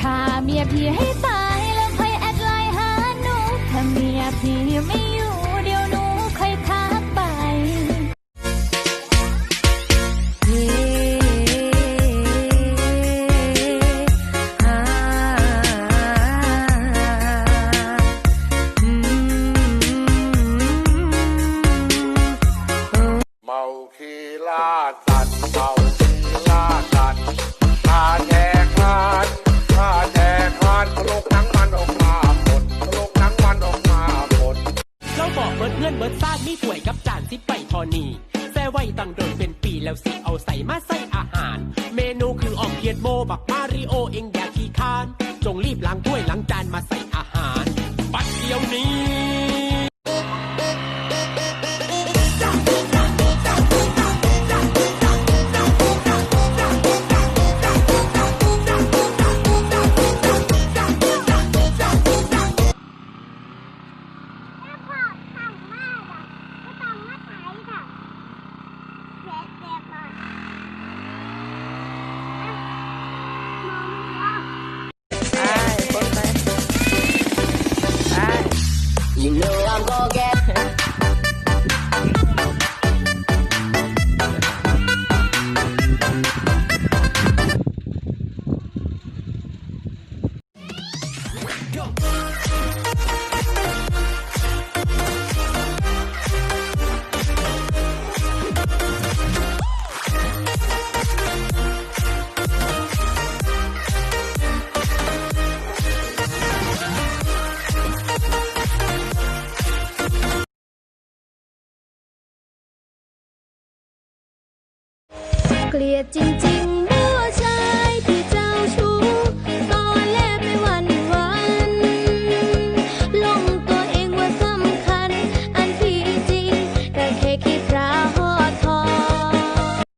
ฆ่าเมียพี่ให้ตาย บิดเงื่อนเบิดซาดมีถ้วยกับจานสิไปทอนีแซ่ไว้ตั้งโดนเป็นปีแล้วสิเอาใส่มาใส่อาหาร เมนูคือออกเกียดโมบักมาริโอเองอย่าขี้คาน จงรีบล้างถ้วยล้างจานมาใส่ เกลียดจริง ๆ